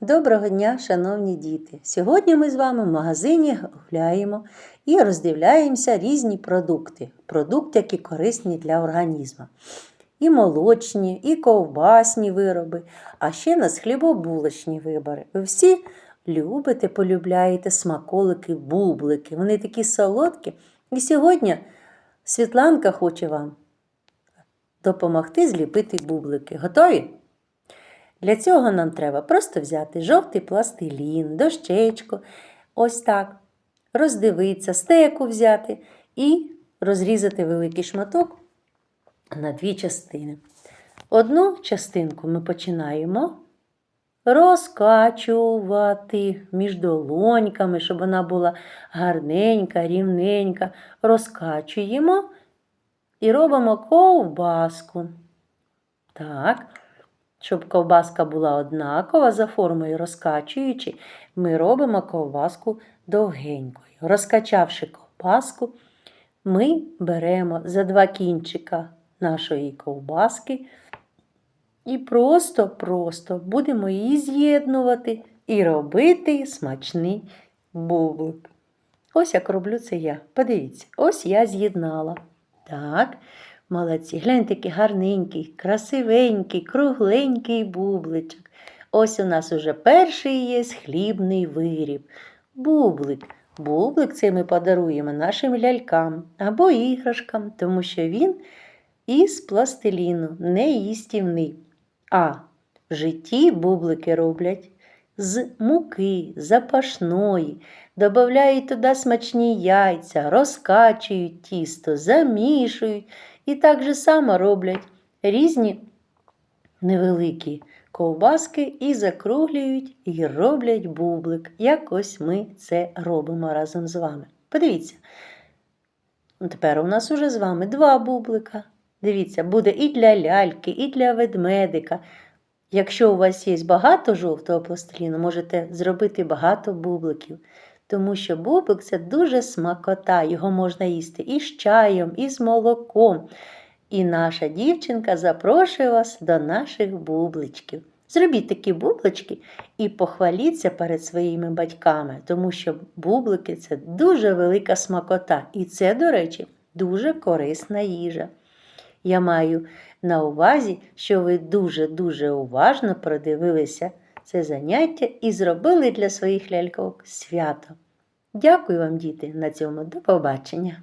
Доброго дня, шановні діти! Сьогодні ми з вами в магазині гуляємо і роздивляємося різні продукти. Продукти, які корисні для організму. І молочні, і ковбасні вироби, а ще нас хлібобулочні вибори. Ви всі любите, полюбляєте смаколики, бублики. Вони такі солодкі. І сьогодні Світланка хоче вам допомогти зліпити бублики. Готові? Для цього нам треба просто взяти жовтий пластилін, дощечку, ось так, роздивитися, стеку взяти і розрізати великий шматок на дві частини. Одну частинку ми починаємо розкачувати між долоньками, щоб вона була гарненька, рівненька. Розкачуємо і робимо ковбаску. Так. Щоб ковбаска була однакова за формою розкачуючи, ми робимо ковбаску довгенькою. Розкачавши ковбаску, ми беремо за два кінчика нашої ковбаски і просто-просто будемо її з'єднувати і робити смачний бублик. Ось як роблю це я. Подивіться, ось я з'єднала. Так. Молодці, гляньте, який гарненький, красивенький, кругленький бубличок. Ось у нас уже перший є хлібний виріб. Бублик. Бублик це ми подаруємо нашим лялькам або іграшкам, тому що він із пластиліну, не їстівний. А в житті бублики роблять з муки, запашної, додають туди смачні яйця, розкачують тісто, замішують. І так же само роблять різні невеликі ковбаски і закруглюють і роблять бублик. Як ось ми це робимо разом з вами. Подивіться. Тепер у нас уже з вами два бублика. Дивіться, буде і для ляльки, і для ведмедика. Якщо у вас є багато жовтого пластиліну, можете зробити багато бубликів. Тому що бублик це дуже смакота, його можна їсти і з чаєм, і з молоком. І наша дівчинка запрошує вас до наших бубличків. Зробіть такі бублички і похваліться перед своїми батьками, тому що бублики це дуже велика смакота. І це, до речі, дуже корисна їжа. Я маю на увазі, що ви дуже-дуже уважно продивилися це заняття і зробили для своїх ляльков свято. Дякую вам, діти, на цьому до побачення!